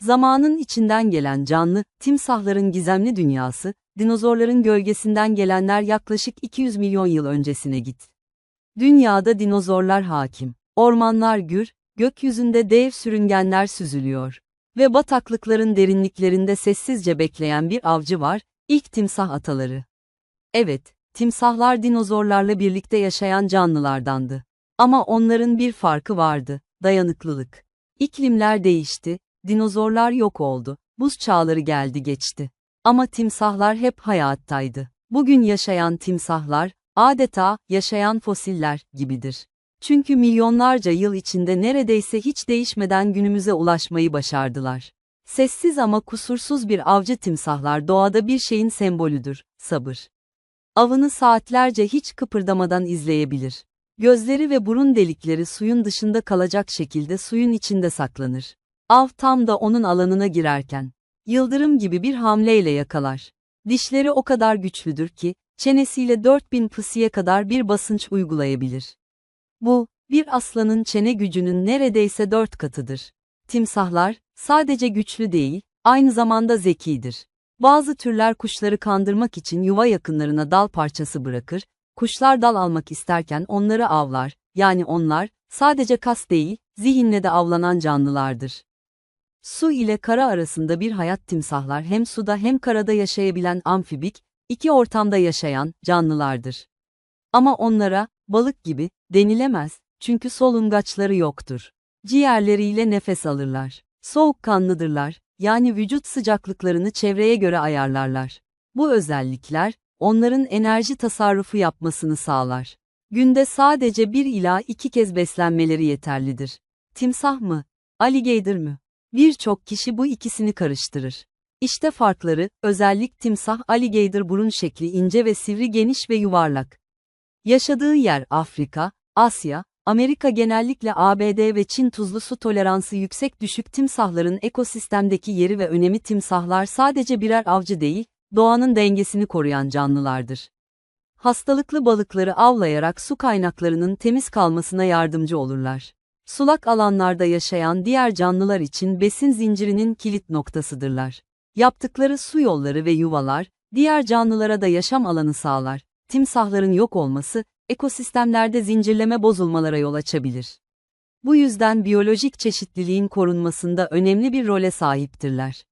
Zamanın içinden gelen canlı, timsahların gizemli dünyası, dinozorların gölgesinden gelenler yaklaşık 200 milyon yıl öncesine git. Dünyada dinozorlar hakim, ormanlar gür, gökyüzünde dev sürüngenler süzülüyor. Ve bataklıkların derinliklerinde sessizce bekleyen bir avcı var, ilk timsah ataları. Evet, timsahlar dinozorlarla birlikte yaşayan canlılardandı. Ama onların bir farkı vardı, dayanıklılık. İklimler değişti, dinozorlar yok oldu, buz çağları geldi geçti. Ama timsahlar hep hayattaydı. Bugün yaşayan timsahlar, adeta yaşayan fosiller gibidir. Çünkü milyonlarca yıl içinde neredeyse hiç değişmeden günümüze ulaşmayı başardılar. Sessiz ama kusursuz bir avcı timsahlar doğada bir şeyin sembolüdür, sabır. Avını saatlerce hiç kıpırdamadan izleyebilir. Gözleri ve burun delikleri suyun dışında kalacak şekilde suyun içinde saklanır. Av tam da onun alanına girerken, yıldırım gibi bir hamleyle yakalar. Dişleri o kadar güçlüdür ki, çenesiyle 4000 pısıya kadar bir basınç uygulayabilir. Bu, bir aslanın çene gücünün neredeyse dört katıdır. Timsahlar, sadece güçlü değil, aynı zamanda zekidir. Bazı türler kuşları kandırmak için yuva yakınlarına dal parçası bırakır, kuşlar dal almak isterken onları avlar, yani onlar, sadece kas değil, zihinle de avlanan canlılardır. Su ile kara arasında bir hayat timsahlar hem suda hem karada yaşayabilen amfibik, iki ortamda yaşayan canlılardır. Ama onlara, balık gibi, denilemez, çünkü solungaçları yoktur. Ciğerleriyle nefes alırlar. Soğukkanlıdırlar, yani vücut sıcaklıklarını çevreye göre ayarlarlar. Bu özellikler, onların enerji tasarrufu yapmasını sağlar. Günde sadece bir ila iki kez beslenmeleri yeterlidir. Timsah mı? Alligator mı? Birçok kişi bu ikisini karıştırır. İşte farkları, özellik timsah alligator burun şekli ince ve sivri geniş ve yuvarlak. Yaşadığı yer Afrika, Asya, Amerika genellikle ABD ve Çin tuzlu su toleransı yüksek düşük timsahların ekosistemdeki yeri ve önemi timsahlar sadece birer avcı değil, doğanın dengesini koruyan canlılardır. Hastalıklı balıkları avlayarak su kaynaklarının temiz kalmasına yardımcı olurlar. Sulak alanlarda yaşayan diğer canlılar için besin zincirinin kilit noktasıdırlar. Yaptıkları su yolları ve yuvalar, diğer canlılara da yaşam alanı sağlar. Timsahların yok olması, ekosistemlerde zincirleme bozulmalara yol açabilir. Bu yüzden biyolojik çeşitliliğin korunmasında önemli bir role sahiptirler.